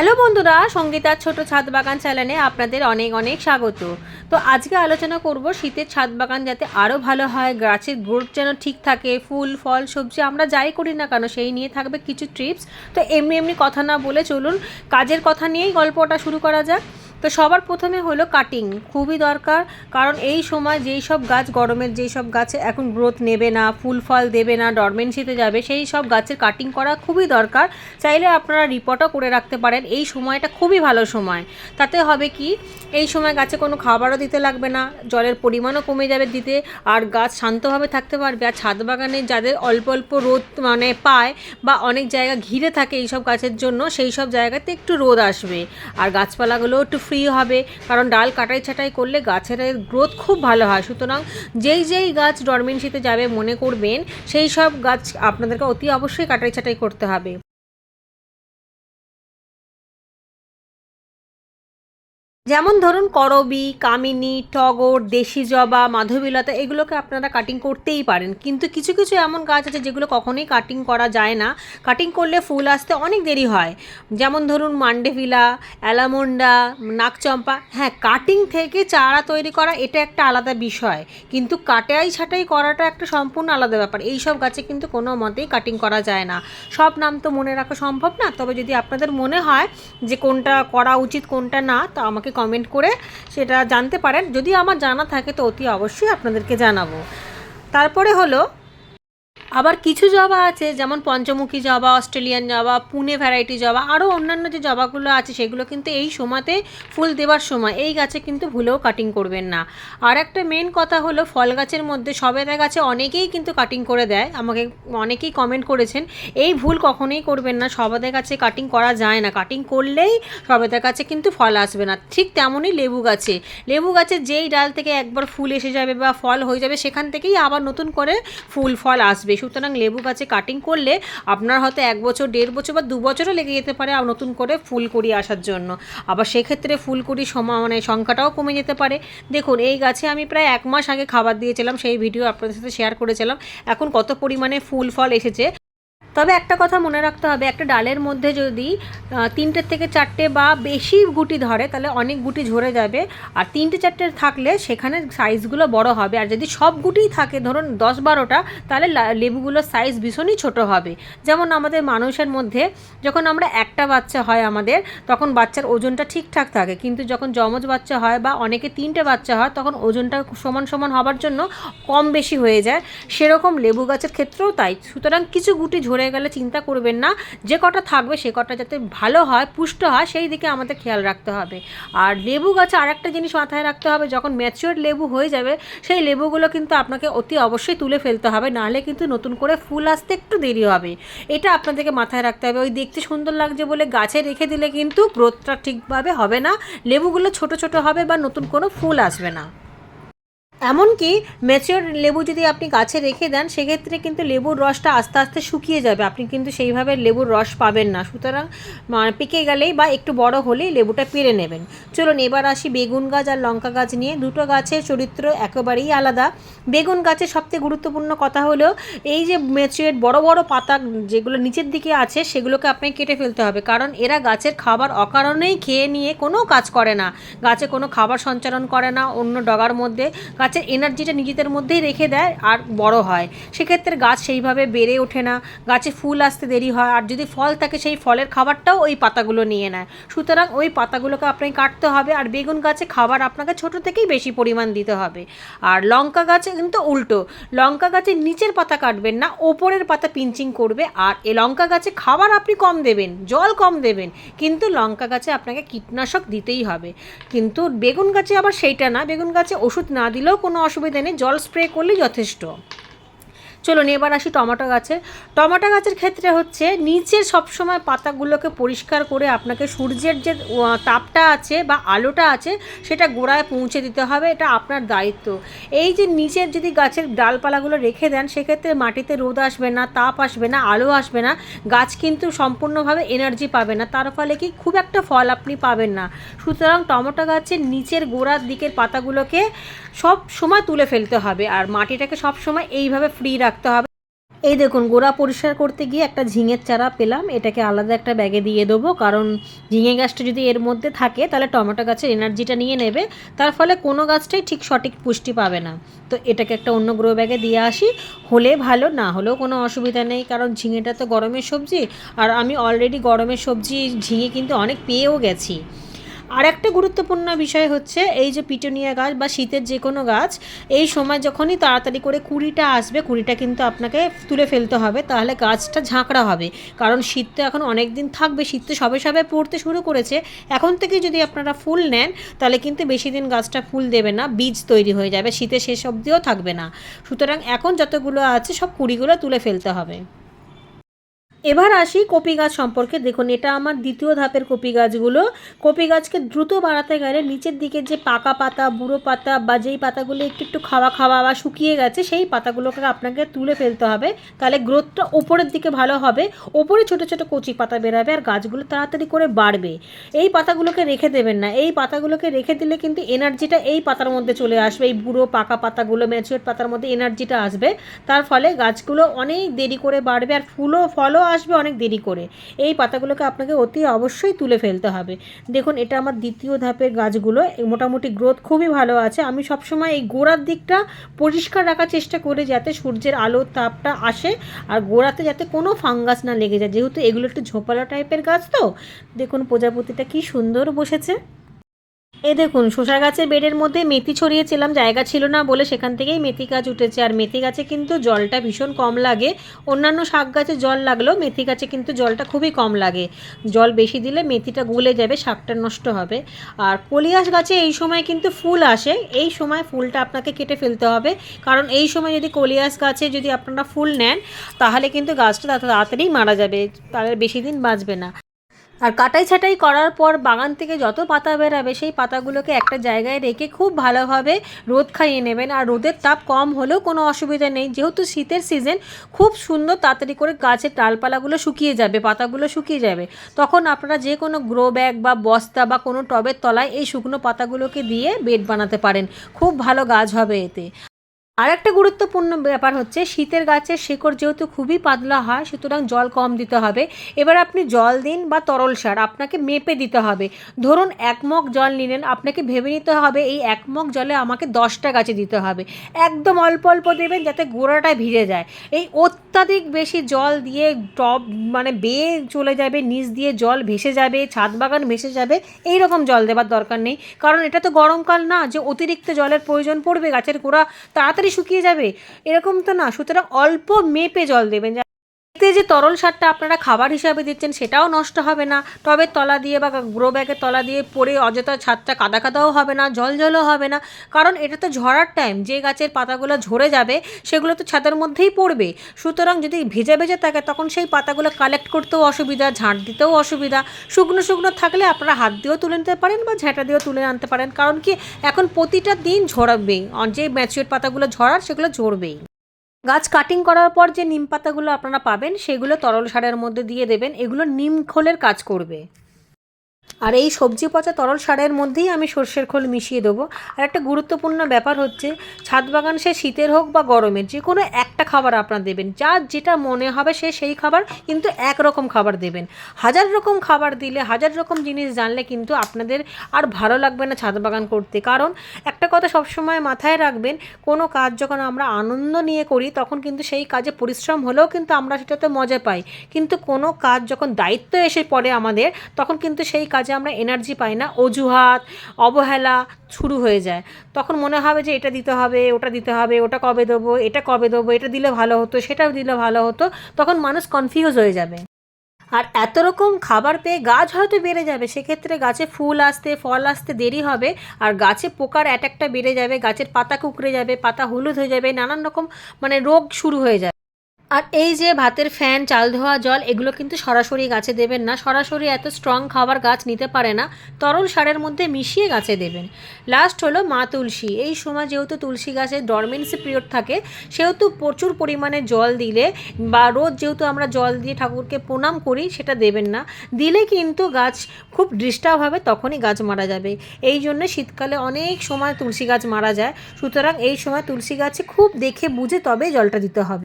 Hello বন্ধুরা, সঙ্গীতার ছোট ছাদ বাগান চ্যানেলে আপনাদের অনেক অনেক স্বাগত। তো আজকে আলোচনা করব শীতের ছাদ বাগান যাতে আরও ভালো হয়, গাছের গ্রোথ যেন ঠিক থাকে, ফুল, ফল, সবজি আমরা যাই করি না কেন সেই নিয়ে থাকবে কিছু ট্রিপস। তো এমনি এমনি কথা না বলে চলুন, কাজের কথা নিয়েই গল্পটা শুরু করা যাক। তো সবার প্রথমে হলো কাটিং খুবই দরকার। কারণ এই সময় যেই সব গাছ গরমের, যেই সব গাছে এখন গ্রোথ নেবে না, ফুল ফল দেবে না ডরমেন্সিতে যাবে, সেই সব গাছের কাটিং করা খুবই দরকার। চাইলে আপনারা রিপোর্টও করে রাখতে পারেন, এই সময়টা খুবই ভালো সময়। তাতে হবে কি, এই সময় গাছে কোনো খাবারও দিতে লাগবে না, জলের পরিমাণও কমে যাবে দিতে, আর গাছ শান্তভাবে থাকতে পারবে। আর ছাদ বাগানে যাদের অল্প অল্প রোদ মানে পায় বা অনেক জায়গা ঘিরে থাকে এই সব গাছের জন্য, সেই সব জায়গাতে একটু রোদ আসবে। আর গাছপালাগুলো একটু ফ্রি হবে, কারণ ডাল কাটাই ছাটাই করলে গাছের গ্রোথ খুব ভালো হয়। সুতরাং যেই যেই গাছ ডরমেন্সিতে যাবে, মনে করবেন, সেই সব গাছ আপনাদেরকে অতি অবশ্যই কাটাই ছাটাই করতে হবে। যেমন ধরুন করবি, কামিনী, টগর, দেশি জবা, মাধবীলতা, এগুলোকে আপনারা কাটিং করতেই পারেন। কিন্তু কিছু কিছু এমন গাছ আছে যেগুলো কখনোই কাটিং করা যায় না। কাটিং করলে ফুল আসতে অনেক দেরি হয়। যেমন ধরুন মান্ডেভিলা, অ্যালামন্ডা নাকচম্পা হ্যাঁ কাটিং থেকে চারা তৈরি করা এটা একটা আলাদা বিষয়। কিন্তু কাটাই ছাটাই করাটা একটা সম্পূর্ণ আলাদা ব্যাপার। এই সব গাছে কিন্তু কোনো মতেই কাটিং করা যায় না। সব নাম তো মনে রাখা সম্ভব না। তবে যদি আপনাদের মনে হয় যে কোনটা করা উচিত, কোনটা না, তো আমাকে কমেন্ট করে সেটা জানতে পারেন। যদি আমার জানা থাকে তো অতি অবশ্যই আপনাদেরকে জানাব। তারপরে হলো আবার কিছু জবা আছে, যেমন পঞ্চমুখী জবা অস্ট্রেলিয়ান জবা পুনে ভ্যারাইটি জবা আরও অন্যান্য যে জবাগুলো আছে, সেগুলো কিন্তু এই সময়তে ফুল দেওয়ার সময়। এই গাছে কিন্তু ভুলেও কাটিং করবেন না। আর একটা মেন কথা হলো, ফল গাছের মধ্যে সবেদা গাছে অনেকেই কিন্তু কাটিং করে দেয়। আমাকে অনেকেই কমেন্ট করেছেন, এই ভুল কখনোই করবেন না, সবেদা গাছে কাটিং করা যায় না। কাটিং করলেই সবেদা গাছে কিন্তু ফল আসবে না। ঠিক তেমনই লেবু গাছে। লেবু গাছে যেই ডাল থেকে একবার ফুল এসে যাবে বা ফল হয়ে যাবে, সেখান থেকেই আবার নতুন করে ফুল ফল আসবে। সুতরাং লেবু গাছে কাটিং করলে আপনার হয়তো এক বছর, দেড় বছর বা দু বছরও লেগে যেতে পারে নতুন করে ফুলকড়ি আসার জন্য। আবার সেক্ষেত্রে ফুলকড়ি সময় মানে সংখ্যাটাও কমে যেতে পারে। দেখুন, এই গাছে আমি প্রায় এক মাস আগে খাবার দিয়েছিলাম, সেই ভিডিও আপনাদের সাথে শেয়ার করেছিলাম। এখন কত পরিমাণে ফুল ফল এসেছে তবে একটা কথা মনে রাখতে হবে, একটা ডালের মধ্যে যদি তিনটের থেকে চারটে বা বেশি গুটি ধরে, তাহলে অনেক গুটি ঝরে যাবে। আর তিনটে চারটে থাকলে সেখানে সাইজগুলো বড় হবে। আর যদি সব গুটিই থাকে, ধরুন দশ বারোটা, তাহলে লেবুগুলোর সাইজ ভীষণই ছোট হবে। যেমন আমাদের মানুষের মধ্যে, যখন আমরা একটা বাচ্চা হয় আমাদের, তখন বাচ্চার ওজনটা ঠিকঠাক থাকে। কিন্তু যখন যমজ বাচ্চা হয় বা অনেকে তিনটে বাচ্চা হয়, তখন ওজনটা সমান সমান হবার জন্য কম বেশি হয়ে যায়। সেরকম লেবু গাছের ক্ষেত্রেও তাই। সুতরাং কিছু গুটি ঝরে গেলে চিন্তা করবেন না। যে কটা থাকবে সে কটা যাতে ভালো হয়, পুষ্ট হয়, সেই দিকে আমাদের খেয়াল রাখতে হবে। আর লেবু গাছে আরেকটা জিনিস মাথায় রাখতে হবে, যখন ম্যাচিওর লেবু হয়ে যাবে, সেই লেবুগুলো কিন্তু আপনাকে অতি অবশ্যই তুলে ফেলতে হবে, নাহলে কিন্তু নতুন করে ফুল আসতে একটু দেরি হবে। এটা আপনাদেরকে মাথায় রাখতে হবে। ওই দেখতে সুন্দর লাগছে বলে গাছে রেখে দিলে কিন্তু গ্রোথটা ঠিকভাবে হবে না। লেবুগুলো ছোট ছোট হবে বা নতুন কোনো ফুল আসবে না। এমনকি ম্যাচিওর লেবু যদি আপনি গাছে রেখে দেন, সেক্ষেত্রে কিন্তু লেবুর রসটা আস্তে আস্তে শুকিয়ে যাবে। আপনি কিন্তু সেইভাবে লেবুর রস পাবেন না। সুতরাং পেকে গেলেই বা একটু বড় হলেই লেবুটা পেরে নেবেন। চলুন এবার আসি বেগুন গাছ আর লঙ্কা গাছ নিয়ে। দুটো গাছের চরিত্র একেবারেই আলাদা। বেগুন গাছের সবথেকে গুরুত্বপূর্ণ কথা হলো, এই যে ম্যাচিওর বড় বড় পাতা যেগুলো নিচের দিকে আছে, সেগুলোকে আপনাকে কেটে ফেলতে হবে। কারণ এরা গাছের খাবার অকারণেই খেয়ে নিয়ে কোনো কাজ করে না। গাছে কোনো খাবার সঞ্চালন করে না, অন্য ডগার মধ্যে। গাছের এনার্জিটা নিজেদের মধ্যেই রেখে দেয় আর বড় হয়। সেক্ষেত্রে গাছ সেইভাবে বেড়ে ওঠে না, গাছে ফুল আসতে দেরি হয় আর যদি ফল থাকে সেই ফলের খাবারটাও ওই পাতাগুলো নিয়ে নেয়। সুতরাং ওই পাতাগুলোকে আপনাকে কাটতে হবে আর বেগুন গাছে খাবার আপনাকে ছোট থেকেই বেশি পরিমাণ দিতে হবে। আর লঙ্কা গাছে কিন্তু উল্টো, লঙ্কা গাছের নিচের পাতা কাটবেন না, ওপরের পাতা পিঞ্চিং করবে আর এ লঙ্কা গাছে খাবার আপনি কম দেবেন, জল কম দেবেন, কিন্তু লঙ্কা গাছে আপনাকে কীটনাশক দিতেই হবে। কিন্তু বেগুন গাছে আবার সেইটা না, বেগুন গাছে ওষুধ না দিলেও কোনো অসুবিধা নেই জল স্প্রে করলেই যথেষ্ট। চলুন, এবার আসি টমেটো গাছে। টমেটো গাছের ক্ষেত্রে হচ্ছে নিচের সবসময় পাতাগুলোকে পরিষ্কার করে আপনাকে সূর্যের যে তাপটা আছে বা আলোটা আছে, সেটা গোড়ায় পৌঁছে দিতে হবে। এটা আপনার দায়িত্ব। এই যে নিচের যদি গাছের ডালপালাগুলো রেখে দেন, সেক্ষেত্রে মাটিতে রোদ আসবে না, তাপ আসবে না, আলো আসবে না, গাছ কিন্তু সম্পূর্ণভাবে এনার্জি পাবে না। তার ফলে কি খুব একটা ফল আপনি পাবেন না। সুতরাং টমেটো গাছের নিচের গোড়ার দিকের পাতাগুলোকে সব সময় তুলে ফেলতে হবে। আর মাটিটাকে সব সময় এইভাবে ফ্রি রাখতে হবে। এই দেখুন, গোড়া পরিষ্কার করতে গিয়ে একটা ঝিঙের চারা পেলাম। এটাকে আলাদা একটা ব্যাগে দিয়ে দেবো। কারণ ঝিঙে গাছটা যদি এর মধ্যে থাকে, তাহলে টমেটো গাছের এনার্জিটা নিয়ে নেবে। তার ফলে কোনো গাছটাই ঠিক সঠিক পুষ্টি পাবে না। তো এটাকে একটা অন্য গ্রো ব্যাগে দিয়ে আসি। হলে ভালো, না হলেও কোনো অসুবিধা নেই। কারণ ঝিঙেটা তো গরমের সবজি। আর আমি অলরেডি গরমের সবজি, ঝিঙে কিন্তু অনেক পেয়েও গেছি। আর একটা গুরুত্বপূর্ণ বিষয় হচ্ছে এই যে পিটুনিয়া গাছ বা শীতের যে কোনো গাছ, এই সময় যখনই তাড়াতাড়ি করে কুড়িটা আসবে, কুড়িটা কিন্তু আপনাকে তুলে ফেলতে হবে, তাহলে গাছটা ঝাঁকড়া হবে। কারণ শীত তো এখন অনেক দিন থাকবে, শীত তো সবে সবে পড়তে শুরু করেছে। এখন থেকে যদি আপনারা ফুল নেন, তাহলে কিন্তু বেশি দিন গাছটা ফুল দেবে না, বীজ তৈরি হয়ে যাবে, শীতে শেষ অবধিও থাকবে না। সুতরাং এখন যতগুলো আছে, সব কুড়িগুলো তুলে ফেলতে হবে। এবার আসি কপি গাছ সম্পর্কে। দেখুন, এটা আমার দ্বিতীয় ধাপের কপি গাছগুলো। কপি গাছকে দ্রুত বাড়াতে গেলে নিচের দিকে যে পাকা পাতা, বুড়ো পাতা বা যেই পাতাগুলো একটু একটু খাওয়া খাওয়া বা শুকিয়ে গেছে, সেই পাতাগুলোকে আপনাকে তুলে ফেলতে হবে। তাহলে গ্রোথটা ওপরের দিকে ভালো হবে। ওপরে ছোটো ছোটো কচি পাতা বেরাবে আর গাছগুলো তাড়াতাড়ি করে বাড়বে। এই পাতাগুলোকে রেখে দেবেন না। এই পাতাগুলোকে রেখে দিলে কিন্তু এনার্জিটা এই পাতার মধ্যে চলে আসবে। এই বুড়ো পাকা পাতাগুলো, ম্যাচিওর পাতার মধ্যে এনার্জিটা আসবে। তার ফলে গাছগুলো অনেক দেরি করে বাড়বে আর ফুলও, ফলও আসবে অনেক দেরি করে। এই পাতাগুলোকে আপনাকে অতি অবশ্যই তুলে ফেলতে হবে। দেখুন, এটা আমার দ্বিতীয় ধাপের গাছগুলো। মোটামুটি গ্রোথ খুবই ভালো আছে। আমি সবসময় এই গোড়ার দিকটা পরিষ্কার রাখার চেষ্টা করি যাতে সূর্যের আলোর তাপটা আসে আর গোড়াতে যাতে কোনো ফাঙ্গাস না লেগে যায়। যেহেতু এগুলো একটু ঝোপালো টাইপের গাছ তো। দেখুন, প্রজাপতিটা কি সুন্দর বসেছে। এই দেখুন, শসা গাছের বেডের মধ্যে মেথি ছড়িয়েছিলাম, জায়গা ছিল না বলে সেখান থেকেই মেথি গাছ উঠেছে। আর মেথি গাছে কিন্তু জলটা ভীষণ কম লাগে। অন্যান্য শাক গাছে জল লাগলেও মেথি গাছে কিন্তু জলটা খুবই কম লাগে। জল বেশি দিলে মেথিটা গুলে যাবে, শাকটা নষ্ট হবে। আর কলিয়াস গাছে এই সময় কিন্তু ফুল আসে। এই সময় ফুলটা আপনাকে কেটে ফেলতে হবে। কারণ এই সময় যদি কলিয়াস গাছে যদি আপনারা ফুল নেন, তাহলে কিন্তু গাছটা তাড়াতাড়ি মারা যাবে। তাহলে বেশি দিন বাঁচবে না। আর কাটাই ছাটাই করার পর বাগান থেকে যত পাতা বেরাবে, সেই পাতাগুলোকে একটা জায়গায় রেখে খুব ভালোভাবে রোদ খাইয়ে নেবেন। আর রোদের তাপ কম হলেও কোনো অসুবিধা নেই। যেহেতু শীতের সিজন, খুব সুন্দর তাড়াতাড়ি করে গাছের ডালপালাগুলো শুকিয়ে যাবে, পাতাগুলো শুকিয়ে যাবে। তখন আপনারা যে কোনো গ্রো ব্যাগ বা বস্তা বা কোনো টবের তলায় এই শুকনো পাতাগুলোকে দিয়ে বেড বানাতে পারেন। খুব ভালো গাছ হবে এতে। আর একটা গুরুত্বপূর্ণ ব্যাপার হচ্ছে, শীতের গাছের শেকড় যেহেতু খুবই পাতলা হয়, সুতরাং জল কম দিতে হবে। এবার আপনি জল দিন বা তরল সার, আপনাকে মেপে দিতে হবে। ধরুন, এক মগ জল নিলেন, আপনাকে ভেবে নিতে হবে, এই এক মগ জলে আমাকে দশটা গাছে দিতে হবে। একদম অল্প অল্প দেবেন যাতে গোড়াটা ভিজে যায়। এই অত্যাধিক বেশি জল দিয়ে টব মানে বেয়ে চলে যাবে, নিচ দিয়ে জল ভেসে যাবে, ছাদ বাগান ভেসে যাবে এই রকম জল দেবার দরকার নেই। কারণ এটা তো গরমকাল না, যে অতিরিক্ত জলের প্রয়োজন পড়বে, গাছের গোড়া তাড়াতাড়ি শুকিয়ে যাবে? এরকম তো না। সুতরাং অল্প মেপে জল দেবেন। এতে যে তরল সারটা আপনারা খাবার হিসাবে দিচ্ছেন, সেটাও নষ্ট হবে না। টবের তলা দিয়ে বা গ্রো ব্যাগের তলা দিয়ে পড়ে অযথা ছাদটা কাদা কাদাও হবে না, জল জলও হবে না। কারণ এটা তো ঝরার টাইম যে গাছের পাতাগুলো ঝরে যাবে, সেগুলো তো ছাদের মধ্যেই পড়বে। সুতরাং যদি ভেজে ভেজে থাকে, তখন সেই পাতাগুলো কালেক্ট করতেও অসুবিধা, ঝাঁট দিতেও অসুবিধা। শুকনো শুকনো থাকলে আপনারা হাত দিয়েও তুলে নিতে পারেন বা ঝাঁটা দিয়েও তুলে আনতে পারেন। কারণ কি, এখন প্রতিটা দিন ঝরাবেই। যে ম্যাচিওর পাতাগুলো ঝরার, সেগুলো ঝরবেই। গাছ কাটিং করার পর যে নিম পাতাগুলো আপনারা পাবেন, সেগুলো তরল সারের মধ্যে দিয়ে দেবেন। এগুলো নিম খোলের কাজ করবে। আর এই সবজি পচা তরল সারের মধ্যেই আমি সর্ষের খোল মিশিয়ে দেবো। আর একটা গুরুত্বপূর্ণ ব্যাপার হচ্ছে, ছাদ বাগান সে শীতের হোক বা গরমের, যে কোনো একটা খাবার আপনার দেবেন। যার যেটা মনে হবে সে সেই খাবার কিন্তু একরকম খাবার দেবেন। হাজার রকম খাবার দিলে, হাজার রকম জিনিস জানলে কিন্তু আপনাদের আর ভালো লাগবে না ছাদ বাগান করতে। কারণ একটা কথা সবসময় মাথায় রাখবেন, কোনো কাজ যখন আমরা আনন্দ নিয়ে করি, তখন কিন্তু সেই কাজে পরিশ্রম হলেও কিন্তু আমরা সেটাতে মজা পাই। কিন্তু কোনো কাজ যখন দায়িত্ব এসে পড়ে আমাদের, তখন কিন্তু সেই কাজে আমরা এনার্জি পাই না, অজুহাত, অবহেলা শুরু হয়ে যায়। তখন মনে হবে যে এটা দিতে হবে, ওটা দিতে হবে, ওটা কবে দেবো, এটা কবে দেবো, এটা দিলে ভালো হতো, সেটাও দিলে ভালো হতো, তখন মানুষ কনফিউজ হয়ে যাবে। আর এত রকম খাবার পেয়ে গাছ হয়তো বেড়ে যাবে, সেক্ষেত্রে গাছে ফুল আসতে, ফল আসতে দেরি হবে, আর গাছে পোকার অ্যাটাকটা বেড়ে যাবে, গাছের পাতা কুকড়ে যাবে, পাতা হলুদ হয়ে যাবে, নানান রকম মানে রোগ শুরু হয়ে যাবে। আর এই যে ভাতের ফ্যান, চাল ধোয়া, জল, এগুলো কিন্তু সরাসরি গাছে দেবেন না। সরাসরি এত স্ট্রং খাবার গাছ নিতে পারে না। তরল সারের মধ্যে মিশিয়ে গাছে দেবেন। লাস্ট হলো মা তুলসী। এই সময় যেহেতু তুলসী গাছের ডরমেন্সি পিরিয়ড থাকে, সেহেতু প্রচুর পরিমাণে জল দিলে বা রোজ যেহেতু আমরা জল দিয়ে ঠাকুরকে প্রণাম করি, সেটা দেবেন না। দিলে কিন্তু গাছ খুব ডিস্টার্ব হবে, তখনই গাছ মারা যাবে। এই জন্য শীতকালে অনেক সময় তুলসী গাছ মারা যায়। সুতরাং এই সময় তুলসী গাছে খুব দেখে বুঝে তবে জলটা দিতে হবে।